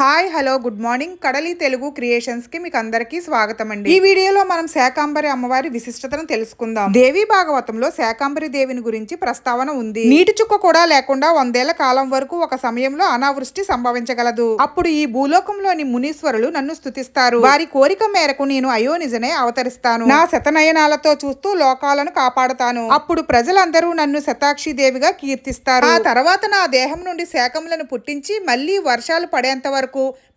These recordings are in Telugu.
Hi hello good morning. కడలి తెలుగు క్రియేషన్స్కి మీకు అందరికీ స్వాగతం అండి ఈ వీడియోలో మనం శాకాంబరి అమ్మవారి విశిష్టతను తెలుసుకుందాం. దేవి భాగవతంలో శాకాంబరి దేవిని గురించి ప్రస్తావన ఉంది. నీటి చుక్క కూడా లేకుండా వందేళ్ళ కాలం వరకు ఒక సమయంలో అనావృష్టి సంభవించగలదు. అప్పుడు ఈ భూలోకంలోని మునీశ్వరులు నన్ను స్తుతిస్తారు. వారి కోరిక మేరకు నేను అయోనిజనే అవతరిస్తాను. నా శతనయనాలతో చూస్తూ లోకాలను కాపాడుతాను. అప్పుడు ప్రజలందరూ నన్ను శతాక్షి దేవిగా కీర్తిస్తారు. ఆ తర్వాత నా దేహం నుండి శాకములను పుట్టించి మళ్ళీ వర్షాలు పడేంత వరకు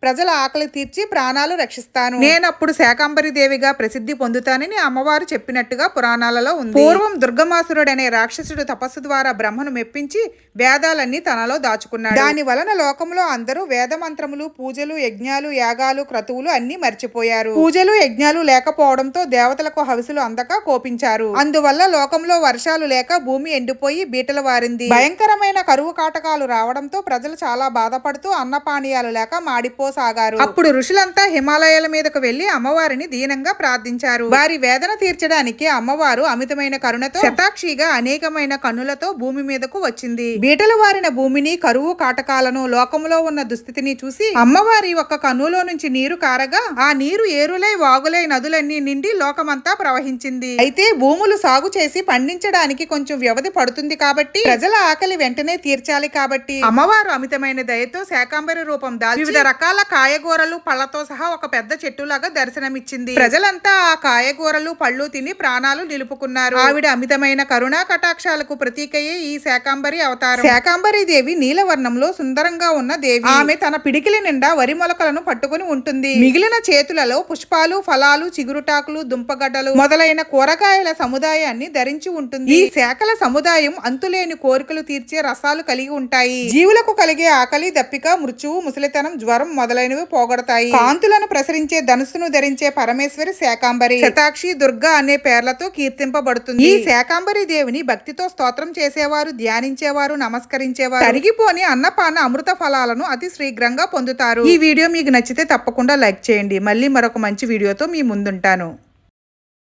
ప్రజల ఆకలి తీర్చి ప్రాణాలు రక్షిస్తాను. నేనప్పుడు శాకాంబరి దేవిగా ప్రసిద్ధి పొందుతానని అమ్మవారు చెప్పినట్టుగా పురాణాలలో ఉంది. పూర్వం దుర్గమాసురుడనే రాక్షసుడు తపస్సు ద్వారా బ్రహ్మను మెప్పించి వేదాలన్నీ తనలో దాచుకున్నాడు. దాని వలన లోకంలో అందరూ వేద మంత్రములు పూజలు యజ్ఞాలు యాగాలు క్రతువులు అన్ని మర్చిపోయారు. పూజలు యజ్ఞాలు లేకపోవడంతో దేవతలకు హవిసులు అందక కోపించారు. అందువల్ల లోకంలో వర్షాలు లేక భూమి ఎండిపోయి బీటలు వారింది. భయంకరమైన కరువు కాటకాలు రావడంతో ప్రజలు చాలా బాధపడుతూ అన్నపానీయాలు లేక మాడిపోసాగారు. అప్పుడు ఋషులంతా హిమాలయాల మీదకు వెళ్ళి అమ్మవారిని దీనంగా ప్రార్థించారు. వారి వేదన తీర్చడానికి అమ్మవారు అమితమైన కరుణతో శతాక్షిగా అనేకమైన కన్నులతో భూమి మీదకు వచ్చింది. బీటలు వారిన భూమిని కరువు కాటకాలను లోకంలో ఉన్న దుస్థితిని చూసి అమ్మవారి ఒక కన్నులో నుంచి నీరు కారగా ఆ నీరు ఏరులై వాగులై నదులన్నీ నిండి లోకమంతా ప్రవహించింది. అయితే భూములు సాగు చేసి పండించడానికి కొంచెం వ్యవధి పడుతుంది కాబట్టి ప్రజల ఆకలి వెంటనే తీర్చాలి కాబట్టి అమ్మవారు అమితమైన దయతో శాకాంబరి రూపం దాల్చి వివిధ రకాల కాయగూరలు పళ్ళతో సహా ఒక పెద్ద చెట్టులాగా దర్శనమిచ్చింది. ప్రజలంతా ఆ కాయగూరలు పళ్ళు తిని ప్రాణాలు నిలుపుకున్నారు. ఆవిడ అమితమైన కరుణా కటాక్షాలకు ప్రతీకయే ఈ శాకాంబరి అవతారం. శాకాంబరి దేవి నీలవర్ణంలో సుందరంగా ఉన్న దేవి. ఆమె తన పిడికిలి నిండా వరి మొలకలను పట్టుకుని ఉంటుంది. మిగిలిన చేతులలో పుష్పాలు ఫలాలు చిగురుటాకులు దుంపగడ్డలు మొదలైన కూరగాయల సముదాయాన్ని ధరించి ఉంటుంది. ఈ శాఖల సముదాయం అంతులేని కోరికలు తీర్చే రసాలు కలిగి ఉంటాయి. జీవులకు కలిగే ఆకలి దప్పిక మృత్యువు ముసలితనం జ్వరం మొదలైనవి పోగొడతాయి. కాంతులను ప్రసరించే ధనుసును ధరించే పరమేశ్వరి శాకాంబరి. శతాక్షి దుర్గా అనే పేర్లతో కీర్తింపబడుతుంది. ఈ శాకాంబరి దేవిని భక్తితో స్తోత్రం చేసేవారు ధ్యానించేవారు నమస్కరించేవారు. కరిగిపోని అన్నపాన అమృత ఫలాలను అతి శీఘ్రంగా పొందుతారు. ఈ వీడియో మీకు నచ్చితే తప్పకుండా లైక్ చేయండి. మళ్ళీ మరొక మంచి వీడియోతో మీ ముందుంటాను.